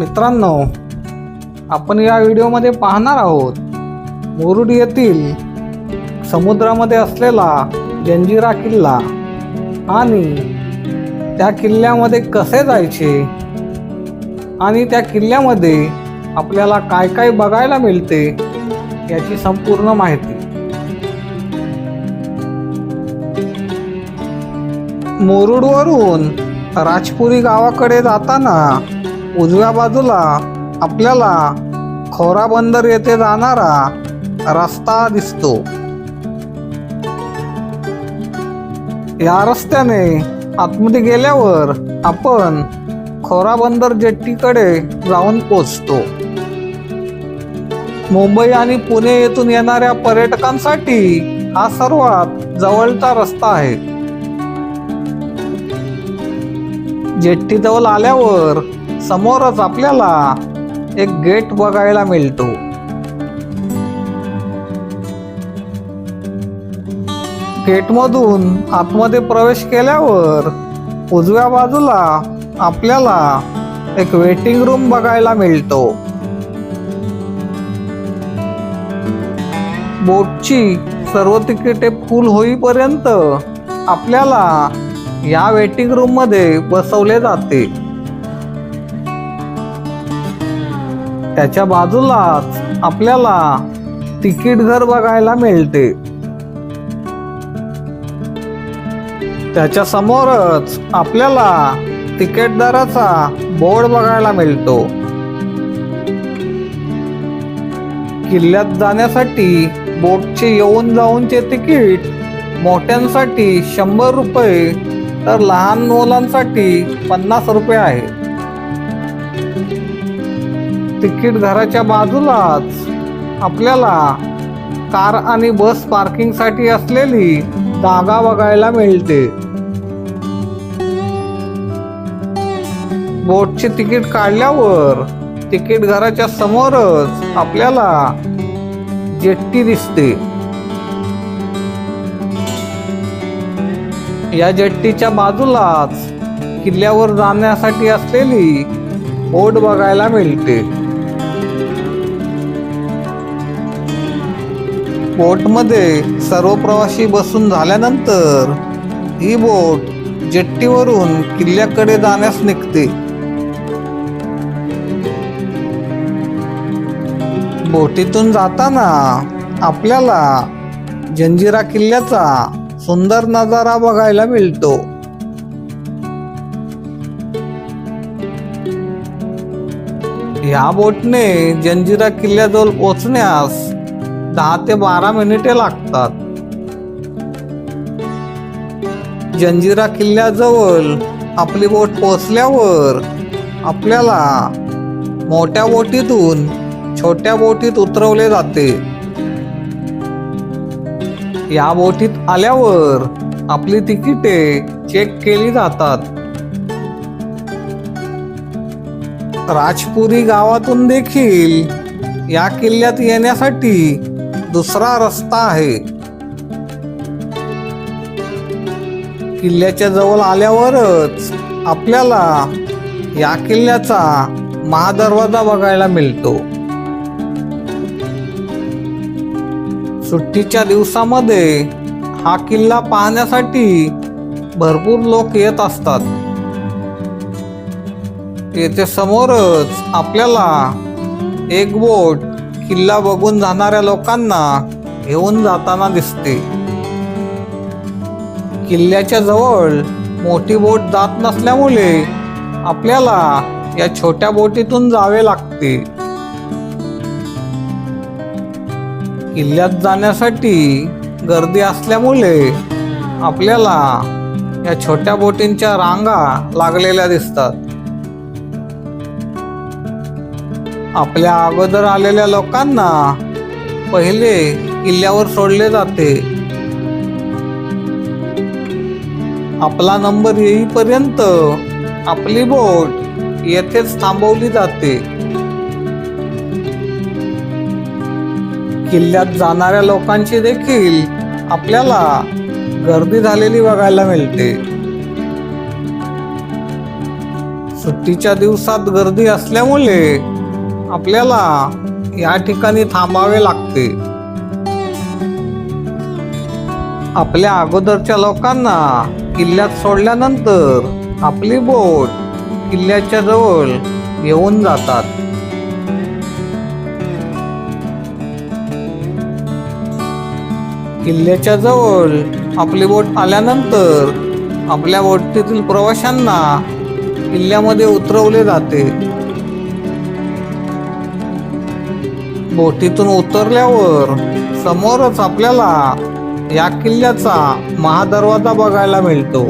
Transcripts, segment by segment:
मित्रांनो आपण या व्हिडिओमध्ये पाहणार आहोत मुरुड येथील समुद्रामध्ये असलेला जंजिरा किल्ला आणि त्या किल्ल्यामध्ये कसे जायचे आणि त्या किल्ल्यामध्ये आपल्याला काय काय बघायला मिळते याची संपूर्ण माहिती. मुरुडवरून राजपुरी गावाकडे जाताना उजव्या बाजूला आपल्याला खोरा बंदर येथे जाणारा रस्ता दिसतो. या रस्त्याने आतमध्ये गेल्यावर आपण खोरा बंदर जेट्टीकडे जाऊन पोचतो मुंबई आणि पुणे येथून येणाऱ्या पर्यटकांसाठी हा सर्वात जवळचा रस्ता आहे. जेट्टीजवळ आल्यावर समोरच आपल्याला एक गेट बघायला मिळतो. गेटमधून आतमध्ये प्रवेश केल्यावर उजव्या बाजूला आपल्याला एक वेटिंग रूम बघायला मिळतो. बोटची सर्व तिकिटे फुल होईपर्यंत आपल्याला या वेटिंग रूममध्ये बसवले जाते. त्याच्या बाजूलाच आपल्याला तिकीट घर बघायला मिळते. त्याच्या समोरच आपल्याला तिकीटदाराचा बोर्ड बघायला मिळतो. किल्ल्यात जाण्यासाठी बोटचे येऊन जाऊनचे तिकीट मोठ्यांसाठी शंभर रुपये तर लहान मुलांसाठी पन्नास रुपये आहे. तिकीट घराच्या बाजूलाच. आपल्याला कार आणि बस पार्किंगसाठी असलेली जागा बघायला मिळते. बोटचे तिकीट काढल्यावर तिकीट घराच्या समोरच आपल्याला जेट्टी दिसते. या जेट्टीच्या बाजूलाच किल्ल्यावर जाण्यासाठी असलेली बोट बघायला मिळते. बोटमध्ये सर्व प्रवासी बसून झाल्यानंतर ही बोट जेट्टीवरून किल्ल्याकडे जाण्यास निघते. बोटीतून जाताना आपल्याला जंजिरा किल्ल्याचा सुंदर नजारा बघायला मिळतो. ह्या बोटने जंजिरा किल्ल्याजवळ पोचण्यास दहा ते बारा मिनिटे लागतात. जंजिरा किल्ल्याजवळ आपली बोट पोचल्यावर आपल्याला मोठ्या बोटीतून छोट्या बोटीत उतरवले जाते. या बोटीत आल्यावर आपली तिकिटे चेक केली जातात. राजपुरी गावातून देखील या किल्ल्यात येण्यासाठी दुसरा रस्ता आहे. किल्ल्याच्या जवळ आल्यावरच आपल्याला या किल्ल्याचा महादरवाजा बघायला मिळतो. सुट्टीच्या दिवसामध्ये हा किल्ला पाहण्यासाठी भरपूर लोक येत असतात. येथे समोरच आपल्याला एक बोट किल्ला बघून जाणाऱ्या लोकांना घेऊन जाताना दिसते. किल्ल्याच्या जवळ मोठी बोट जात नसल्यामुळे आपल्याला या छोट्या बोटीतून जावे लागते. किल्ल्यात जाण्यासाठी गर्दी असल्यामुळे आपल्याला या छोट्या बोटींच्या रांगा लागलेल्या दिसतात. आपल्या अगोदर आलेल्या लोकांना पहिले किल्ल्यावर सोडले जाते. आपला नंबर येईपर्यंत आपली बोट येथेच थांबवली जाते. किल्ल्यात जाणाऱ्या लोकांची देखील आपल्याला गर्दी झालेली बघायला मिळते. सुट्टीच्या दिवसात गर्दी असल्यामुळे आपल्याला या ठिकाणी थांबावे लागते. आपल्या अगोदरच्या लोकांना किल्ल्यात सोडल्यानंतर आपली बोट किल्ल्याच्या जवळ येऊन जातात. किल्ल्याच्या जवळ आपली बोट आल्यानंतर आपल्या बोटीतील प्रवाशांना किल्ल्यामध्ये उतरवले जाते. बोटीतून उतरल्यावर समोरच आपल्याला या किल्ल्याचा महादरवाजा बघायला मिळतो.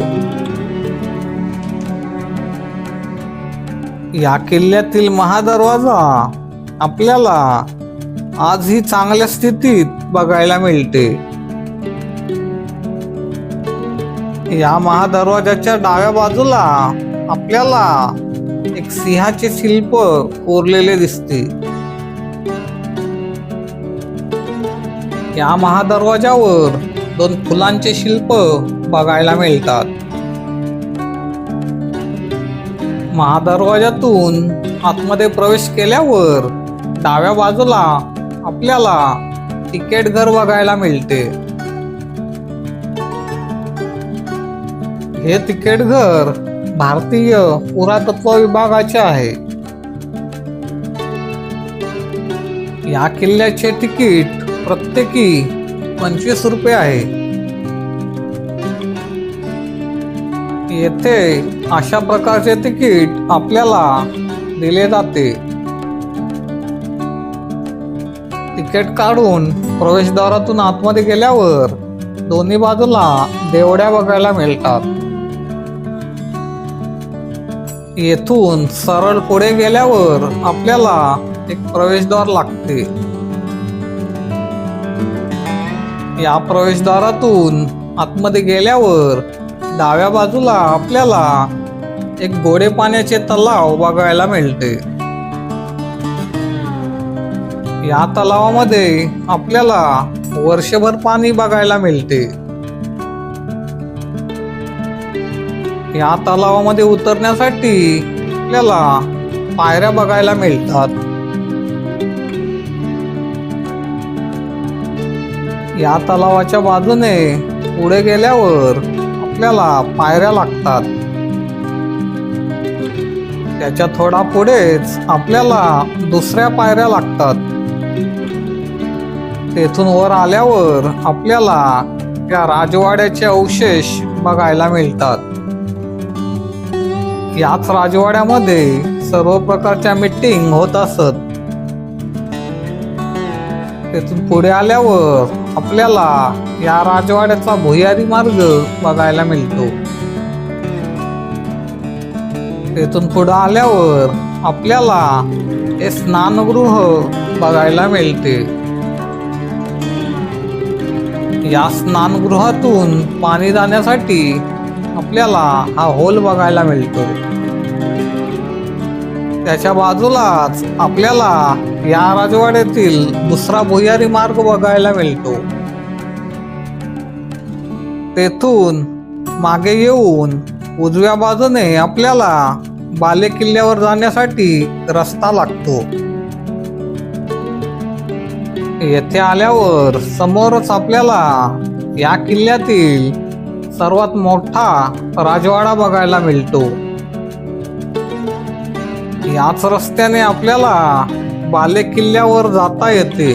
या किल्ल्यातील महादरवाजा आपल्याला आजही चांगल्या स्थितीत बघायला मिळते. या महादरवाजाच्या डाव्या बाजूला आपल्याला एक सिंहाचे शिल्प कोरलेले दिसते. या महादरवाजावर दोन फुलांचे शिल्प बघायला मिळतात. महादरवाजातून आतमध्ये प्रवेश केल्यावर डाव्या बाजूला आपल्याला तिकीट घर बघायला मिळते. हे तिकीट घर भारतीय पुरातत्व विभागाचे आहे. या किल्ल्याचे तिकीट प्रत्येकी पंचवीस रुपये आहे. येथे अशा प्रकारचे तिकीट आपल्याला दिले जाते. तिकीट काढून प्रवेशद्वारातून आतमध्ये गेल्यावर दोन्ही बाजूला देवड्या बघायला मिळतात. येथून सरळ पुढे गेल्यावर आपल्याला एक प्रवेशद्वार लागते. या प्रवेशद्वारातून आतमध्ये गेल्यावर डाव्या बाजूला आपल्याला एक गोडे पाण्याचे तलाव बघायला मिळते. या तलावामध्ये आपल्याला वर्षभर पाणी बघायला मिळते. या तलावामध्ये उतरण्यासाठी आपल्याला पायऱ्या बघायला मिळतात. या तलावाच्या बाजूने पुढे गेल्यावर आपल्याला पायऱ्या लागतात. त्याच्या थोडा पुढेच आपल्याला दुसऱ्या पायऱ्या लागतात. तेथून वर आल्यावर आपल्याला त्या राजवाड्याचे अवशेष बघायला मिळतात. याच राजवाड्यामध्ये सर्व प्रकारच्या मीटिंग होत असत. तेथून पुढे आल्यावर आपल्याला या राजवाड्याचा भुयारी मार्ग बघायला मिळतो. तेथून पुढे आल्यावर आपल्याला हे स्नानगृह बघायला मिळते. या स्नानगृहातून पाणी जाण्यासाठी आपल्याला हा होल बघायला मिळतो. त्याच्या बाजूलाच आपल्याला या राजवाड्यातील दुसरा भुयारी मार्ग बघायला मिळतो. तेथून मागे येऊन उजव्या बाजूने आपल्याला बाले किल्ल्यावर जाण्यासाठी रस्ता लागतो. येथे आल्यावर समोरच आपल्याला या किल्ल्यातील सर्वात मोठा राजवाडा बघायला मिळतो. याच रस्त्याने आपल्याला बाले किल्ल्यावर जाता येते.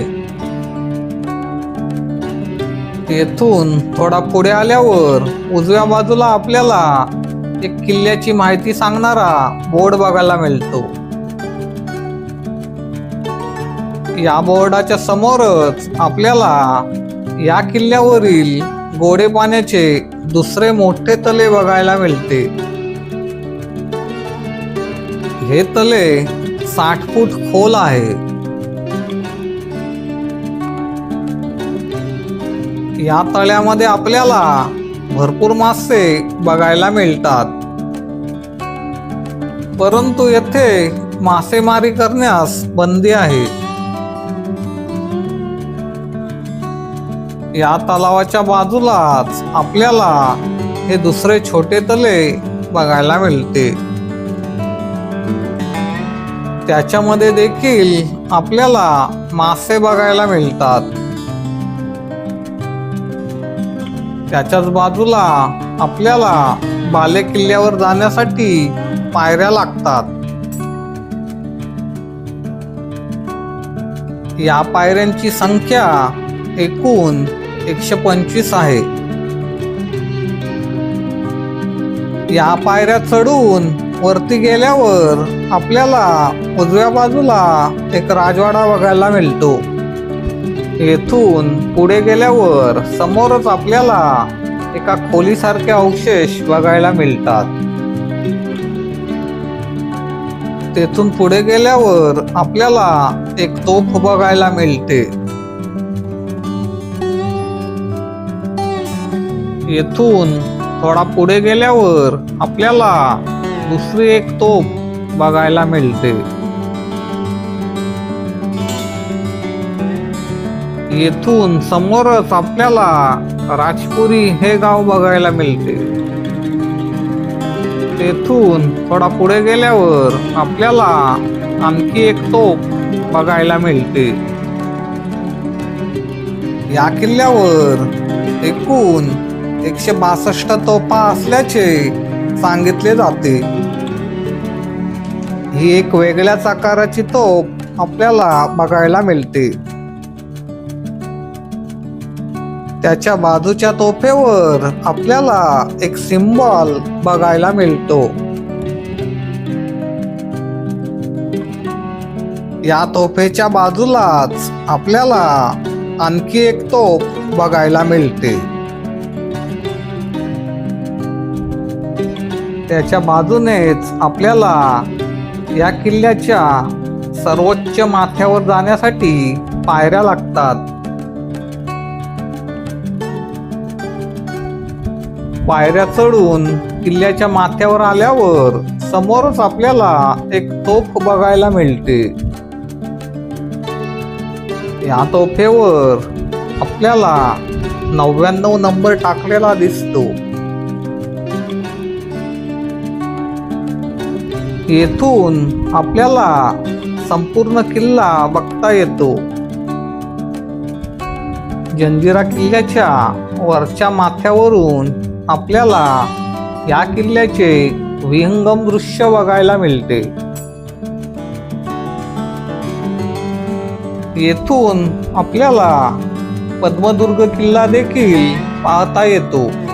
येथून थोडा पुढे आल्यावर उजव्या बाजूला आपल्याला एक किल्ल्याची माहिती सांगणारा बोर्ड बघायला मिळतो. या बोर्डाच्या समोरच आपल्याला या किल्ल्यावरील गोडे पाण्याचे दुसरे मोठे तले बघायला मिळते. हे तले साठ फूट खोल आहे. या तळ्यामध्ये आपल्याला भरपूर मासे बघायला मिळतात. परंतु येथे मासेमारी करण्यास बंदी आहे. या तलावाच्या बाजूलाच आपल्याला हे दुसरे छोटे तले बघायला मिळते. त्याच्यामध्ये देखील आपल्याला मासे बघायला मिळतात. त्याच्याच बाजूला आपल्याला बाले किल्ल्यावर जाण्यासाठी पायऱ्या लागतात. या पायऱ्यांची संख्या एकूण एकशे पंचवीस आहे. या पायऱ्या चढून वरती गेल्यावर आपल्याला उजव्या बाजूला एक राजवाडा बघायला मिळतो. येथून पुढे गेल्यावर समोरच आपल्याला एका खोलीसारखे अवशेष बघायला मिळतात. तेथून पुढे गेल्यावर आपल्याला एक तोफ बघायला मिळते. येथून थोडा पुढे गेल्यावर आपल्याला दुसरी एक तोफ बघायला मिळते. येथून समोरच आपल्याला राजपुरी हे गाव बघायला मिळते. तेथून थोडा पुढे गेल्यावर आपल्याला आणखी एक तोफ बघायला मिळते. या किल्ल्यावर एकूण एकशे बासष्ट तोफा असल्याचे सांगितले जाते. ही एक वेगळ्याच आकाराची तोफ आपल्याला बघायला मिळते. त्याच्या बाजूच्या तोफेवर आपल्याला एक सिम्बॉल बघायला मिळतो. या तोफेच्या बाजूलाच आपल्याला आणखी एक तोफ बघायला मिळते. त्याच्या बाजूनेच आपल्याला या किल्ल्याच्या सर्वोच्च माथ्यावर जाण्यासाठी पायऱ्या लागतात. पायऱ्या चढून किल्ल्याच्या माथ्यावर आल्यावर समोरच आपल्याला एक तोफ बघायला मिळते. या तोफेवर आपल्याला नव्याण्णव नंबर टाकलेला दिसतो. येथून आपल्याला संपूर्ण किल्ला बघता येतो. जंजिरा किल्ल्याच्या वरच्या माथ्यावरून आपल्याला या किल्ल्याचे विहंगम दृश्य बघायला मिळते. येथून आपल्याला पद्मदुर्ग किल्ला देखील पाहता येतो.